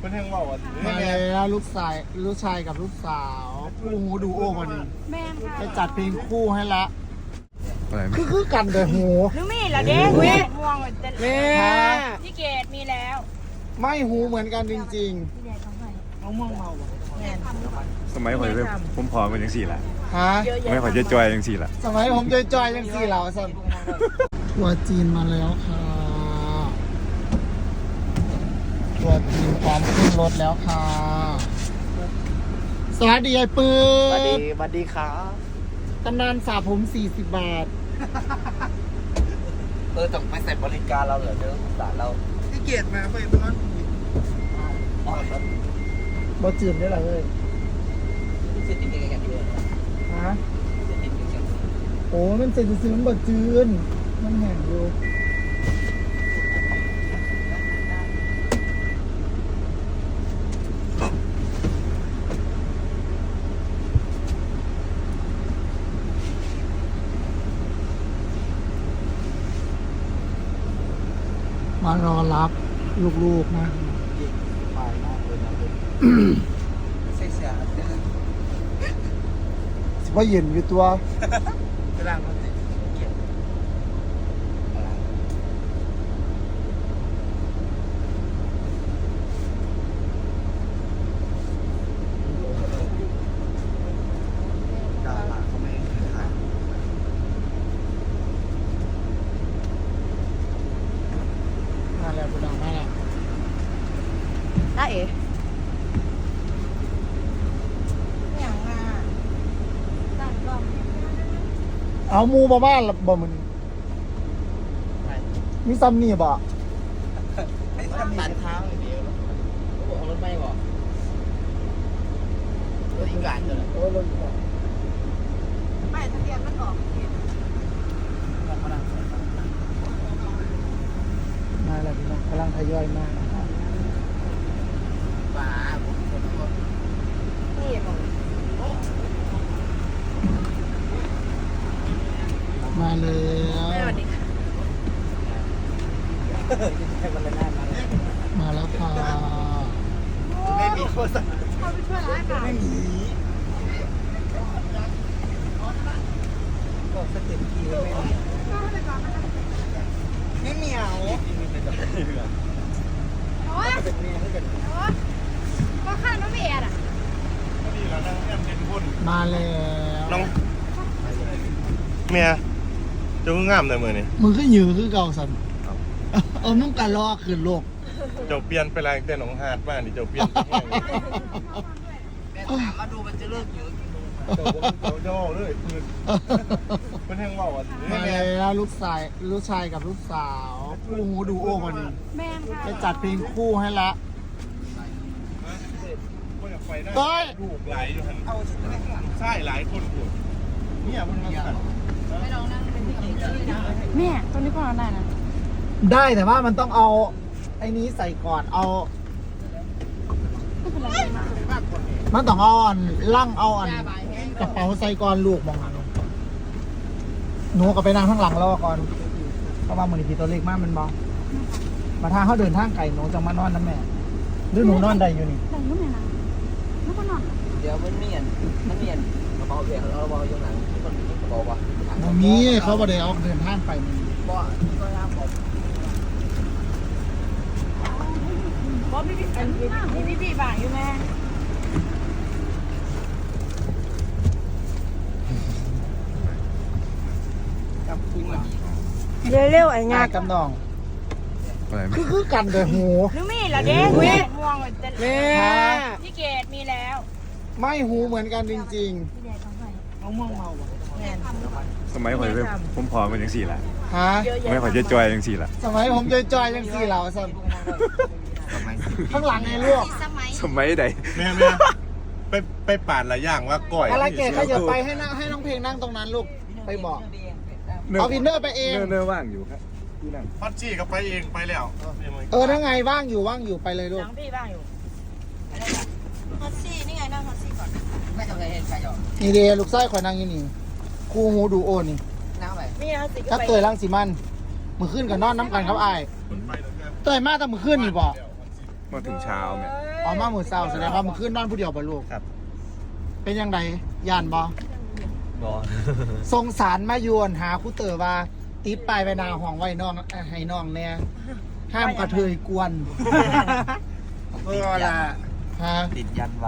เป็นแห่งเว่าอะมาแล้วลูกชายลูกชายกับลูกสาวคู่หูดูโอวันนี้แม่นค่ะไปจัดเพลงคู่ให้ละอะไรคือคือกันแต่หู หนูมีแล้วเด้แม่ม่วงจะแม่พี่เกดมีแล้วไม่หูเหมือนกันจริง เอาม่วงเมาบ่แม่นสมัยข่อยเป็นผมผอมเป็นยังสี่ละๆ ฮะ สมัยข่อยจะจอยยังสี่ละสมัยผมจอยๆยังสี่เหล่าสันทัวร์จีนมาแล้วค่ะ ทัวร์จีนพร้อมขึ้นรถแล้วค่ะ สวัสดีไอ้ปืนสวัสดีสวัสดีครับตำนานสาผม40 บาท เออต้องไปใส่บริการเราเหรอเด้อสารเราที่เกียรติมาไปตรงนั้นบ่จืดได้หรอเอ้ยที่เสร็จจริงๆกันดีเลยฮะเสร็จจริงๆกันโอ้มันเสร็จซื้อมันบ่จืดมันแห้งอยู่ มารอรับลูกๆนะไปมากเลยนะใช่เสียสิว่าเย็นอยู่ตัวเวลามันติดเกียรดาราเขาไม่ขาย มาแล้วพี่น้องมาแล้ว ได้เอ๋ อย่างมาตั้งกล้อง เอาหมูมาบ้านละบ่มันมีซัมนี่บ่ไอ้ทำตัดเท้าอย่างเดียวโอ้เอารถไม่บอกรถอีกการเลยโอ้ยรถอีกแล้วไม่ทะเบียนมันออกมาแล้วพี่น้องกำลังทยอยมา บ้าผมคนตัว นี่บอก มาแล้วแม่สวัสดีค่ะให้มันละหน้ามาเลยมาแล้วค่ะไม่มีโฆษณาเขาไปช่วยร้านค่ะไม่มีก็สเต็ปคีย์ไม่มีไม่เหมียวโอ้ยเป็นเมียให้กันโอ้ยก็ข้างน้องเบียร์อะมาแล้วน้องเมียเจ้าคืองามเลยมือนี่มึงก็ยือคือเก่าสันเอามึงกันรอขึ้นโลกเจ้าเปลี่ยนไปแรงแต่หนองหาดบ้านนี่เจ้าเปลี่ยนไปแห้งเลยแม่ถามมาดูมันจะเลิกเยอะกี่โมงเจ้าบ่เจ้าเจ้าเลยคืนเป็นแห่งเว่าอะมาแล้วลูกชายลูกชายกับลูกสาวคู่หูดูโอวันนี้แม่นค่ะไปจัดเพลงคู่ให้ละก็อยากไปได้เฮ้ยลูกหลายอยู่หันใช่หลายคนพูดเนี่ยมันมาสั่น แม่ตัวนี้ก็นอนได้นะได้แต่ว่ามันต้องเอาไอ้นี้ใส่ก่อนเอา ไม่เป็นไรมามันต้องเอาอันลั่งเอาอันกระเป๋าใส่ก่อนลูกมองหันหนูก็ไปนั่งข้างหลังรอก่อนเพราะว่ามือนีตัวเล็กมากมันเบามาทางเขาเดินทางไก่หนูจะมานอนนะแม่หรือหนูนอนได้อยู่นี่แต่ยุ่งเลยนะแล้วก็นอน เดี๋ยวมันเมียนมันเมียนกระเป๋าเบียร์เราเบาอยู่หลังคนกระเป๋าวะ ตรงนี้เขาบ่ได้เอาเดินทางไปนี่บ่ก็ห้ามบอกบอสพี่พี่พี่พี่พี่บ่างอยู่แม่กับคุณมันเร็วๆไอ้งากับน้องอะไรคือคือกันแต่หูหนูมีแล้วเด้แม่ม่วงแม่พี่เกดมีแล้ว ไม่หูเหมือนกันจริงๆเอาม่วงเมาบ่แม่ นสมัยข่อยเป็นผมผอมเป็นยังสี่ละๆฮะสมัยข่อยจะจอยยังสี่ละสมัยผมจอยๆยังสี่เหล่าสันทำไมข้างหลังไงลูกสมัยใดแม่แม่ไปไปปาดหลายอย่างว่าก้อยอะไรเกดขยับไปให้นั่งให้น้องเพลงนั่งตรงนั้นลูกไปบอกเอาวินเนอร์ไปเองเนื้อเนื้อว่างอยู่ครับที่นั่งพัดจี้ก็ไปเองไปแล้ว เออถ้าไงว่างอยู่ว่างอยู่ไปเลยลูกน้องพี่บ้างอยู่ฮอตซี่นี่ไงนั่งฮอตซี่ก่อนไม่ทำอะไรเห็นใครหรอนี่เดลูกไส้ข่อยนั่งอยู่นี่ คู่หูดูโอนี่น้ำไปมีฮอตซี่กับเตยรังสีมันมือขึ้นกับนอนน้ำกันครับไอ้ายคนไปแล้วกันเตยมาแต่มือขึ้นนี่บอกมาถึงเช้าแม่ออกมาหมู่เศร้าแสดงว่ามันขึ้นนอนผู้เดียวบ่ลูกครับ เป็นยังไงย่านบ่บอสงสารมาโยวนหาครู่เต๋อว่า ติดปลายไปหนาห้องไว้น้องเอ่อให้น้องแน่ห้ามกระเทยกวนเออละฮะติดยันไว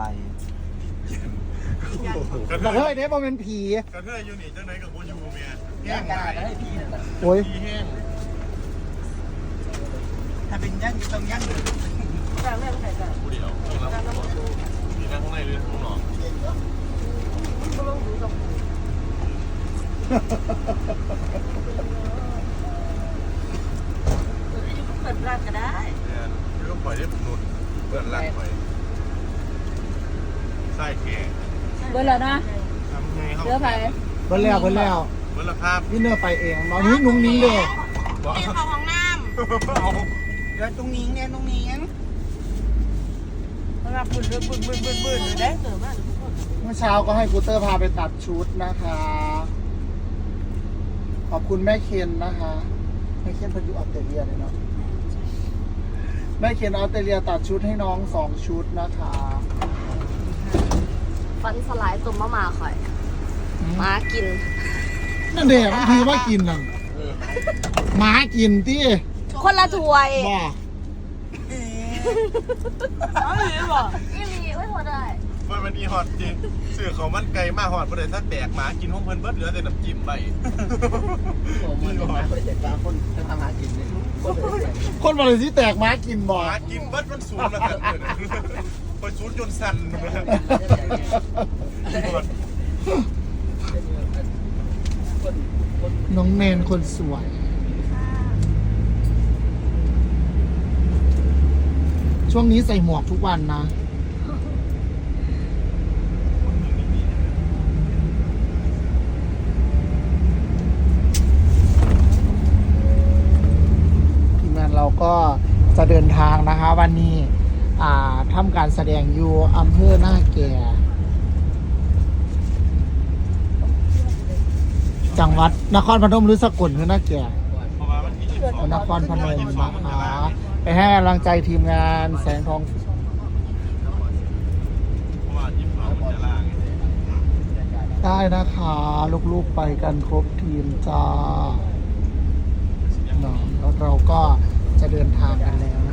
กระกระเทเทยยเนี่ยบ่เป็นผีกระเทยอยู่นี่จังไหนกับโบอยูเมียแย่ย่างงไงกาให้พี่นั่นแหละโอ้ยดีแห้งถ้าเป็นย่างต้องย่างเลยผู้เดียวนี่แล้วนี่นั่งข้างในหรือข้างนอกเปิดร้านก็ได้เนี่ยคือก็ปล่อยได้หนุนเปิดรักไปไส้แก่ เบอร์แล้วนะทำไงเขาเสื้อไผ่เบิ่แล้วเบิ่แล้วเปิดราคาพี่เนอร์ไปเองน้องนี้นุ่งนิ้งเด้บอกเป็นของของน้เอาเดี๋ยวตรงนี้เนี่ยตรงนี้รับบุญบุญบุญบุญบุญบุญเลยได้ำเติมบ้านทุกคนเมื่อเช้าก็ให้ครูเตอร์พาไปตัดชุดนะคะ ขอบคุณแม่เคนนะคะแม่เคนเพันอยู่ออสเตรเลียเลยเนาะแม่เคนออสเตรเลียตัดชุดให้น้องสองชุดนะคะ ฟันสลายตุ่มมะมาข่อยมากิน นั่นเด็กมันคือว่ากินน่ะหมากินที่คนละถ้วยบ่เอาหรือเปล่านี่มีไม่พอได้เปิดมันอีฮอตจริงสื่อเขามันไกลมากฮอตเพื่อนถ้าแตกหมากินห้องเพิ่นเบิดเหลือแต่น้ำจิ้มไปผมมันมาบริษัทฟ้าคนจะทำหากินเลยคนบริษัทคนมาเลยที่แตกหมากินบ่หมากินเบิดมันสูงแล้วกัน ไปสูงจนสั่นน้องแนนคนสวย ช่วงนี้ใส่หมวกทุกวันนะ ทีมงานเราก็จะเดินทางนะคะวันนี้ ทำการแสดงอยู่อำเภอหน้าแก่ จังหวัดนครพนมหรือสกลคือหน้าแก่เพราะว่ามันที่ยี่สิบสองนครพนมนะคะไปให้กำลังใจทีมงานแสงทองได้นะคะลูกๆไปกันครบทีมจ้าเนาะแล้วเราก็จะเดินทางกันแล้ว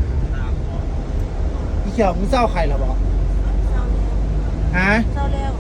เขียวมึงเศร้าใครเหรอบอกฮะเจ้าแล้ว